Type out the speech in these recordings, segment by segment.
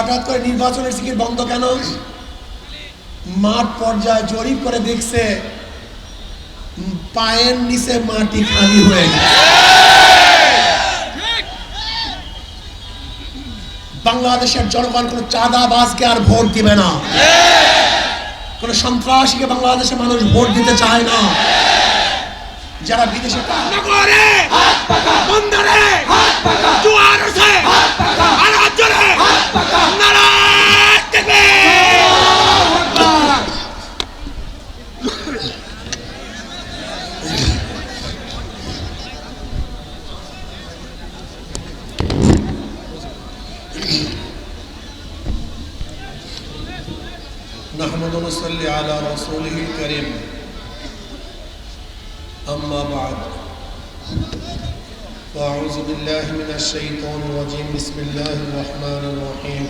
হঠাৎ করে নির্বাচনের সিকির বন্ধ কেন? মাঠ পর্যায়ে জরিপ করে দেখছে, পায়ের নিচে মাটি খালি হয়ে গেছে। বাংলাদেশের জনগণ কোনো চাঁদাবাজকে আর ভোট দিবে না। কোনো সন্ত্রাসীকে বাংলাদেশের মানুষ ভোট দিতে চায় না। যারা বিদেশে টাকা নগরে رسوله الكريم أما بعد فأعوذ بالله من الشيطان الرجيم بسم الله الرحمن الرحيم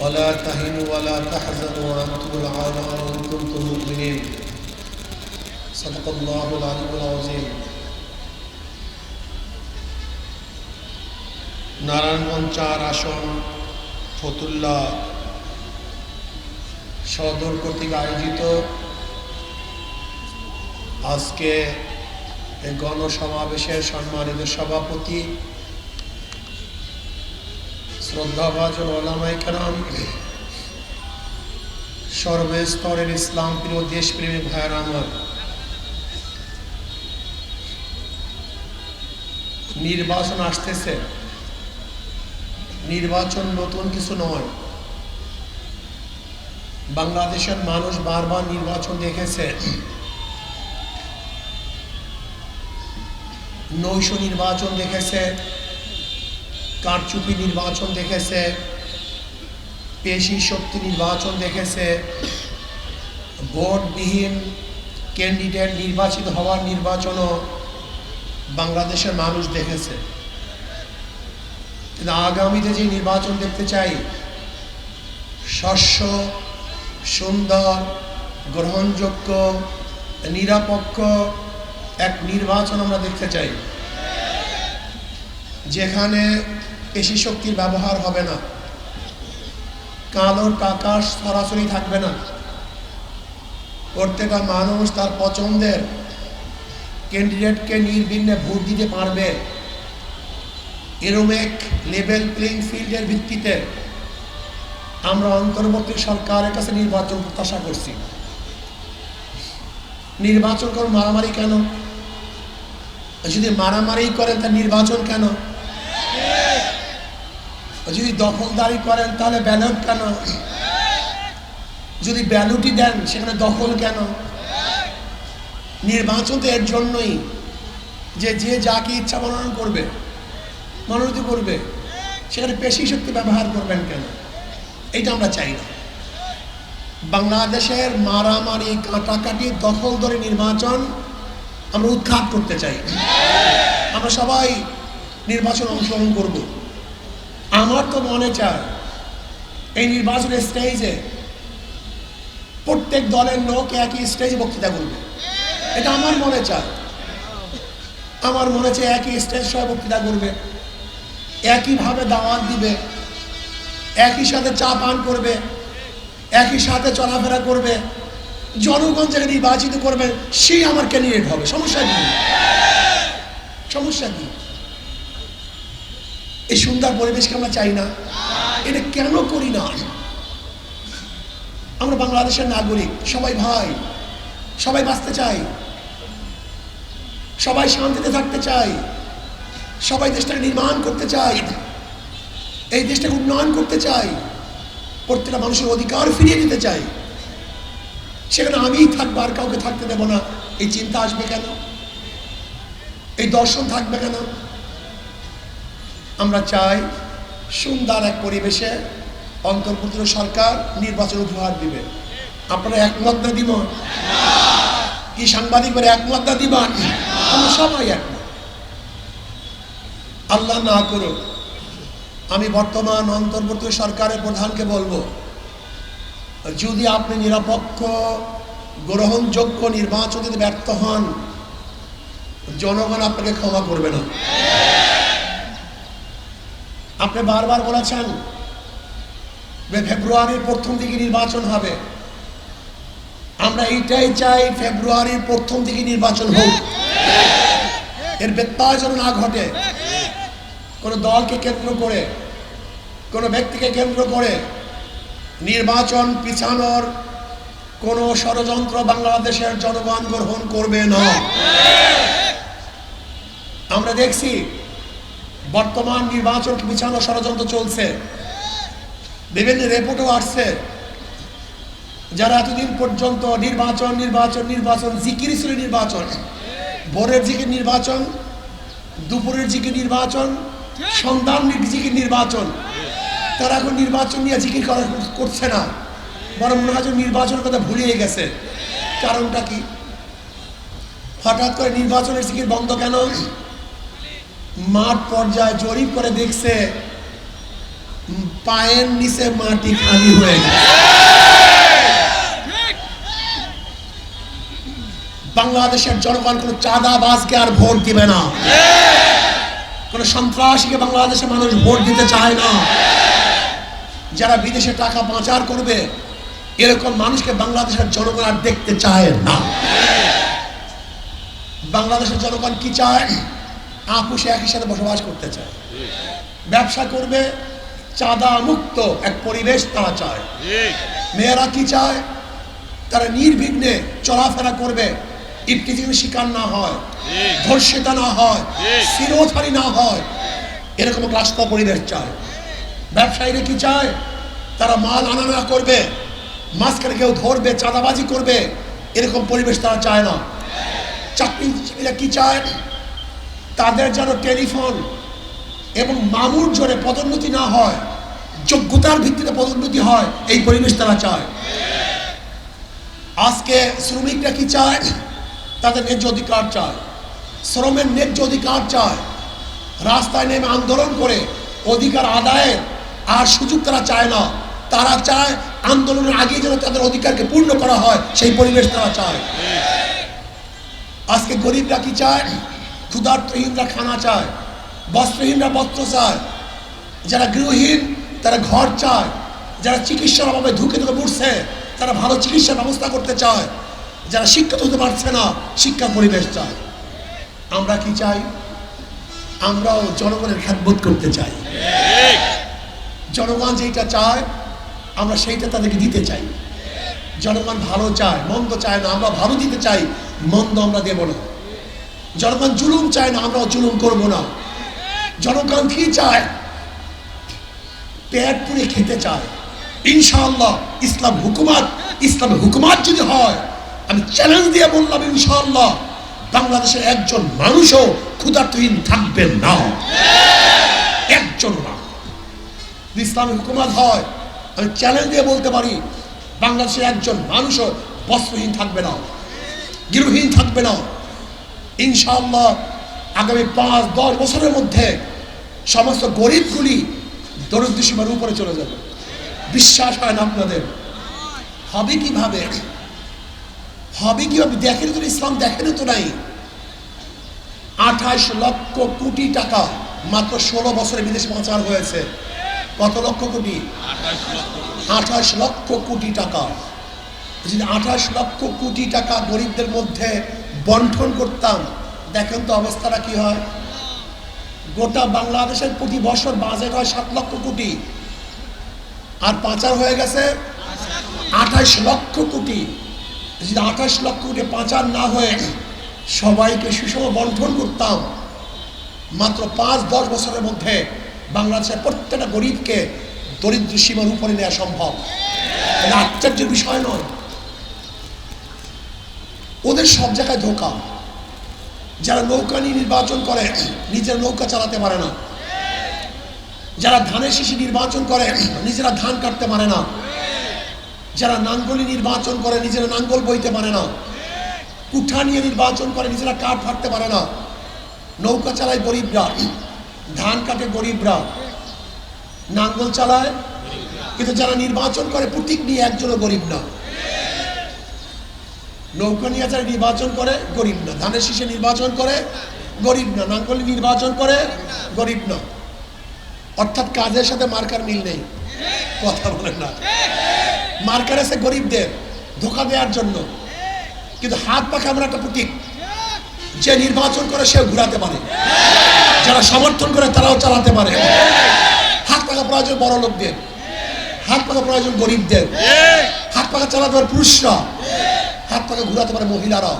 ولا تهنوا ولا تحزنوا وأنتم العالون إن كنتم مؤمنين صدق الله العلي العظيم নারায়ণগঞ্জ চার আসন ফতুল্লা সদর কর্তৃক আয়োজিত। আজকে এই গণসমাবেশের সম্মানিত সভাপতি শ্রদ্ধাভাজন ওলামাই কালাম সর্বস্তরের ইসলাম প্রিয় দেশপ্রেমী ভাইয়ের আমার। নির্বাচন আসতেছে। নির্বাচন নতুন কিছু নয়। বাংলাদেশের মানুষ বারবার নির্বাচন দেখেছে। নৈশ নির্বাচন দেখেছে, কারচুপি নির্বাচন দেখেছে, পেশি শক্তি নির্বাচন দেখেছে, ভোটবিহীন ক্যান্ডিডেট নির্বাচিত হওয়ার নির্বাচনও বাংলাদেশের মানুষ দেখেছে। কিন্তু আগামীতে যে নির্বাচন দেখতে চাই, শস্য সুন্দর, গ্রহণযোগ্য, নিরাপক্ষ এক নির্বাচন আমরা দেখতে চাই। যেখানে পেশি শক্তির ব্যবহার হবে না। কালোর কাকাশ সরাসরি থাকবে না। প্রত্যেকটা মানুষ তার পছন্দের ক্যান্ডিডেটকে নির্বিঘ্নে ভোট দিতে পারবে। এরম এক লেভেল প্লেইং ফিল্ডের ভিত্তিতে আমরা অন্তর্বর্তী সরকারের কাছে নির্বাচন প্রত্যাশা করছি। নির্বাচন করেন মারামারি কেন? যদি মারামারি করেন তা নির্বাচন কেন? যদি দখলদারি করেন তাহলে ব্যালট কেন? যদি ব্যালটই দেন, সেখানে দখল কেন? নির্বাচন তো এর জন্যই যে যে যাকে ইচ্ছা মনোনয়ন করবে, মনোনীত করবে, সেখানে পেশি শক্তি ব্যবহার করবেন কেন? এটা আমরা চাই না। বাংলাদেশের মারামারি, কাটাকাটি, দখল ধরে নির্বাচন আমরা উৎখাত করতে চাই। আমরা সবাই নির্বাচন অংশগ্রহণ করব। আমার তো মনে চায় এই নির্বাচনের স্টেজে প্রত্যেক দলের লোক একই স্টেজে বক্তৃতা করবে। এটা আমার মনে চায় আমার মনে চায় একই স্টেজ সহ বক্তৃতা করবে। একইভাবে দাওয়াত দিবে। একই সাথে চা পান করবে, একই সাথে চলাফেরা করবে, জনগণ যাকে নির্বাচিত করবে সেই আমার ক্যান্ডিডেট হবে। সমস্যা কি? সমস্যা কি? এই সুন্দর পরিবেশকে আমরা চাই না। এটা কেন করি না? আমরা বাংলাদেশের নাগরিক, সবাই ভাই, সবাই বাঁচতে চাই, সবাই শান্তিতে থাকতে চাই, সবাই দেশটাকে নির্মাণ করতে চাই। এই দেশটাকে উন্নয়ন করতে চাই, প্রত্যেকটা মানুষের অধিকার ফিরিয়ে দিতে চাই। সেখানে আমিই থাকব, আর কাউকে থাকতে দেব না। এই চিন্তা আসবে কেন? এই দর্শন থাকবে কেন? আমরা চাই সুন্দর এক পরিবেশে অন্তর্বর্তী সরকার নির্বাচন উপহার দিবে। আপনারা একমত না দিব? কি সাংবাদিক বলে একমত না দিবেন আমরা সবাই একমত। আল্লাহ না করুক আমি বর্তমান অন্তর্বর্তী সরকারের প্রধানকে বলব, যদি আপনি নিরপেক্ষ, গ্রহণযোগ্য নির্বাচন যদি ব্যর্থ হন, জনগণ আপনাকে ক্ষমা করবে না। আপনি বারবার বলেছেন ফেব্রুয়ারির প্রথম দিকে নির্বাচন হবে। আমরা এইটাই চাই ফেব্রুয়ারির প্রথম দিকে নির্বাচন হোক। এর ব্যত্যয় যেন না ঘটে, কোনো দলকে কেন্দ্র করে কোনো ব্যক্তিকে কেন্দ্র করে নির্বাচন পিছানোর কোনো ষড়যন্ত্র বাংলাদেশের জনগণ গ্রহণ করবে না। আমরা দেখছি বর্তমান নির্বাচন পিছানো ষড়যন্ত্র চলছে। বিভিন্ন রিপোর্টও আসছে যারা এতদিন পর্যন্ত নির্বাচন নির্বাচন নির্বাচন, জিকির ছিল নির্বাচন। ভোরের জিকির নির্বাচন, দুপুরের জিকির নির্বাচন সন্ধান জিকির নির্বাচন। তারা এখন নির্বাচন নিয়ে জিকির করা করছে না। বরং মনে হয় নির্বাচনের কথা ভুলিয়ে গেছে। কারণটা কি? হঠাৎ করে নির্বাচনের জিকির বন্ধ কেন? মাঠ পর্যায়ে জরিপ করে দেখছে, পায়ের নিচে মাটি খালি হয়ে গেছে। বাংলাদেশের জনগণ কোনো চাঁদাবাজকে আর ভোট দিবে না। কোনো সন্ত্রাসীকে বাংলাদেশের মানুষ ভোট দিতে চায় না। যারা বিদেশে টাকা পাচার করবে এরকম মানুষকে বাংলাদেশের জনগণ আর দেখতে চায় না। বাংলাদেশের জনগণ কি চায়? আপুষে একই সাথে বসবাস করতে চায়। ব্যবসা করবে চাঁদা মুক্ত এক পরিবেশ তারা চায়। মেয়েরা কি চায়? তারা নির্বিঘ্নে চলাফেরা করবে। ইফতিজিমের শিকার না হয় ধর্ষিতা না হয় শিরোধারী না হয় এরকম রাস্তা পরিবেশ চায়। ব্যবসায়ীরা কি চায়? তারা মাল আনা নেওয়া করবে, মাঝখানে কেউ ধরবে, চাঁদাবাজি করবে, এরকম পরিবেশ তারা চায় না। চাকরিজীবীরা কি চায়? তাদের যেন টেলিফোন এবং মামুর জোরে পদোন্নতি না হয়, যোগ্যতার ভিত্তিতে পদোন্নতি হয়, এই পরিবেশ তারা চায়। আজকে শ্রমিকরা কি চায়? তাদের ন্যায্য অধিকার চায়। শ্রমের ন্যায্য অধিকার চায়। রাস্তায় নেমে আন্দোলন করে, অধিকার আদায়ের আর সুযোগ তারা চায় না। তারা চায় আন্দোলনের আগে যেন তাদের অধিকারকে পূর্ণ করা হয়, সেই পরিবেশ তারা চায়। আজকে গরিবরা কি চায়? ক্ষুধার্তহীনরা খানা চায়, বস্ত্রহীনরা বস্ত্র চায়। যারা গৃহহীন, তারা ঘর চায়। যারা চিকিৎসার অভাবে ধুকে ধুকে পড়ছে তারা ভালো চিকিৎসার ব্যবস্থা করতে চায়। যারা শিক্ষিত হতে পারছে না শিক্ষার পরিবেশ চায়। আমরা কি চাই? আমরাও জনগণের খ্যাতবোধ করতে চাই। জনগণ যেটা চায়, আমরা সেইটা তাদেরকে দিতে চাই। জনগণ ভালো চায়, মন্দ চায় না, আমরা ভালো দিতে চাই, মন্দ আমরা দেব না। জনগণ জুলুম চায় না, আমরাও জুলুম করব না। জনগণ কি চায়? পেট পুড়ে খেতে চায়। ইনশাআল্লাহ, ইসলাম হুকুমাত ইসলামের হুকুমাত যদি হয়, আমি চ্যালেঞ্জ দিয়ে বললাম ইনশাআল্লাহ, বাংলাদেশের একজন মানুষও ক্ষুধার্তহীন থাকবেন না। একজন না ইসলামের হুকুমাত হয় আমি চ্যালেঞ্জ দিয়ে বলতে পারি, বাংলাদেশের একজন মানুষও বস্ত্রহীন থাকবে না, গৃহহীন থাকবে না। ইনশাআল্লাহ আগামী পাঁচ, দশ বছরের মধ্যে সমস্ত গরিবগুলি দরিদ্র সীমার উপরে চলে যাবে। বিশ্বাস হয় না আপনাদের? হবে কীভাবে? হবে কীভাবে? দেখেন তো ইসলাম? দেখেন তো নাই? আঠাশ লক্ষ কোটি টাকা মাত্র ষোলো বছরে বিদেশে পাচার হয়েছে। কত লক্ষ কোটি? আঠাশ লক্ষ কোটি টাকা। যদি আঠাশ লক্ষ কোটি টাকা গরিবদের মধ্যে বন্টন করতাম, দেখেন তো অবস্থাটা কি হয়? গোটা বাংলাদেশের প্রতি বছর বাজেট হয় সাত লক্ষ কোটি। আর পাচার হয়ে গেছে আঠাশ লক্ষ কোটি। যদি আঠাশ লক্ষ কোটি পাচার না হয়ে সবাইকে সুষম বন্টন করতাম। মাত্র পাঁচ, দশ বছরের মধ্যে বাংলাদেশের প্রত্যেকটা গরিবকে দরিদ্র সীমার উপরে নেওয়া সম্ভব। আশ্চর্যের বিষয় নয়। ওদের সব জায়গায় ধোকা। যারা নৌকা নিয়ে নির্বাচন করে, নিজের নৌকা চালাতে পারে না। যারা ধানের শিশি নির্বাচন করে, নিজেরা ধান কাটতে পারে না। যারা নাঙ্গলি নির্বাচন করে, নিজেরা নাঙ্গল বইতে পারে না। কুঠা নিয়ে নির্বাচন করে, নিজেরা কাঠ ফাটতে পারে না। নৌকা চালায় গরিবরা। ধান কাটে গরিবরা। নাঙ্গল চালায়, কিন্তু যারা নির্বাচন করে প্রতীক নিয়ে একজনও গরিব না। নৌকা নিয়ে যারা নির্বাচন করে, গরিব না। ধানের শীষে নির্বাচন করে, গরিব না। নাঙ্গলি নির্বাচন করে, গরিব না। অর্থাৎ কাজের সাথে মার্কার মিল নেই। কথা বলেন না। মার্কার আছে গরিবদের, ধোকা দেওয়ার জন্য। কিন্তু হাত পাখা আমরা একটা প্রতীক যে নির্বাচন করে সে ঘুরাতে পারে। যারা সমর্থন করে তারাও চালাতে পারে। হাত পাখা প্রয়োজন বড় লোকদের। হাত পাখা প্রয়োজন গরিবদের। হাত পাখা চালাতে পারে পুরুষরা। হাত পাখা ঘুরাতে পারে মহিলারা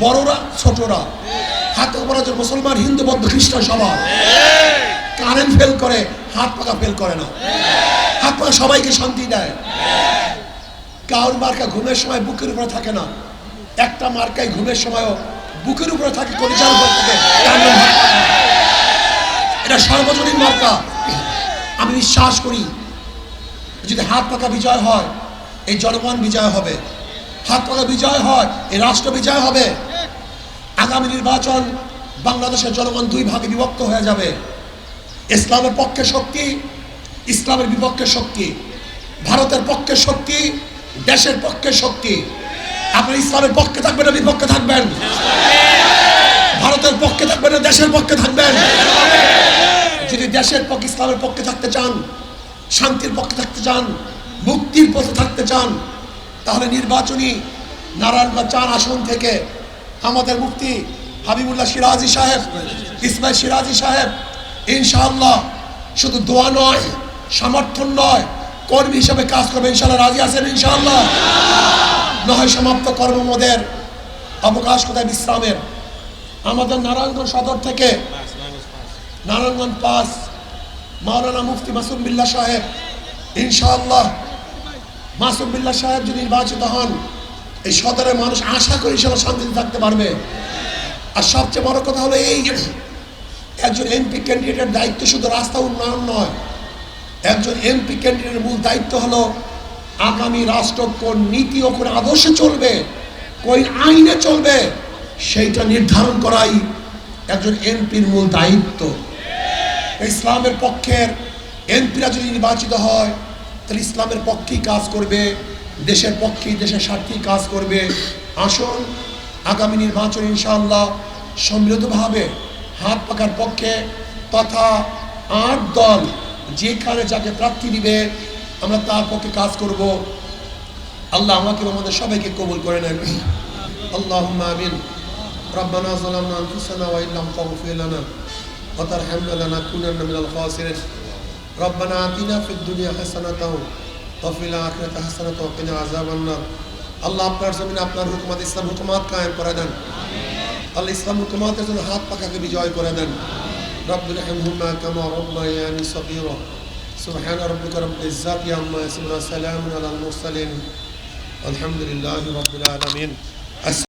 বড়রা ছোটরা। হাত পাখা প্রয়োজন মুসলমান হিন্দু বৌদ্ধ খ্রিস্টান সবার। কারেন্ট ফেল করে হাত পাখা ফেল করে না। হাত পাখা সবাইকে শান্তি দেয়। কাউর মার্কা ঘুমের সময় বুকের উপরে থাকে না। একটা মার্কায় ঘুমের সময়ও বুকের উপরে থাকে কলিজার উপরে থাকে। এটা সার্বজনীন মার্কা আমি বিশ্বাস করি। যদি হাত পাকা বিজয় হয়, এই জনগণ বিজয় হবে। হাত পাকা বিজয় হয়, এই রাষ্ট্র বিজয় হবে। আগামী নির্বাচন বাংলাদেশের জনগণ দুই ভাগে বিভক্ত হয়ে যাবে। ইসলামের পক্ষে শক্তি, ইসলামের বিপক্ষে শক্তি। ভারতের পক্ষে শক্তি, দেশের পক্ষে শক্তি। আপনি ইসলামের পক্ষে থাকবেন না বিপক্ষে থাকবেন? ভারতের পক্ষে থাকবেন না, দেশের পক্ষে থাকবেন। যদি দেশের পক্ষে, ইসলামের পক্ষে থাকতে চান, শান্তির পক্ষে থাকতে চান, মুক্তির পথে থাকতে চান, তাহলে নির্বাচনী নারায়ণগঞ্জ চার আসন থেকে আমাদের মুক্তি হাবিবুল্লাহ সিরাজি সাহেব, ইসমাইল সিরাজি সাহেব, ইনশাআল্লাহ শুধু দোয়া নয় সমর্থন নয়, কর্মী হিসেবে কাজ করবে, ইনশাআল্লাহ রাজি আছেন, ইনশাআল্লাহ। নয় সমাপ্ত কর্মমোদের অবকাশ কোথায় বিশ্রামের? আমাদের নারায়ণগঞ্জ সদর থেকে নারায়ণগঞ্জ পাস মাওলানা মুফতি মাসুম বিল্লা সাহেব। ইনশাআল্লাহ মাসুম বিল্লা সাহেব যদি নির্বাচিত হন, এই সদরের মানুষ আশা করি ইনশাল্লাহ শান্তিতে থাকতে পারবে। আর সবচেয়ে বড় কথা হলো এই একজন এমপি ক্যান্ডিডেটের দায়িত্ব শুধু রাস্তা উন্নয়ন নয়, একজন এমপি ক্যান্ডিডেটের মূল দায়িত্ব হলো আগামী রাষ্ট্র কোন নীতি ও কোন আদর্শে চলবে, কোন আইনে চলবে সেইটা নির্ধারণ করাই একজন এমপির মূল দায়িত্ব। ইসলামের পক্ষের এমপিরা যদি নির্বাচিত হয়, তাহলে ইসলামের পক্ষেই কাজ করবে, দেশের পক্ষেই, দেশের স্বার্থেই কাজ করবে। আসুন, আগামী নির্বাচন ইনশাআল্লাহ সম্মিলিতভাবে হাত পাকার পক্ষে তথা আট দল যেখানে যাকে প্রার্থী দিবে, আমরা তার পক্ষে কাজ করব। আল্লাহ আমাকে আমাদের সবাইকে কবুল করে নেন। আল্লাহ আমিন। ربنا ظلمنا انفسنا وان لم تغفر لنا وترحمنا لنكونن من الخاسرين ربنا آتنا في الدنيا حسنة وفي الآخرة حسنة وقنا عذاب النار আল্লাহ আপনার জমিনে আপনার হুকুমাত ইসলাম হুকুমাত কায়েম করে দেন আল্লাহ ইসলাম হুকুমাতের জন্য হাত পাকাকে বিজয় করে দেন رب ارحمهما كما ربياني صغيرا سبحان ربك رب العزة عما يصفون وسلام على المرسلين الحمد لله رب العالمين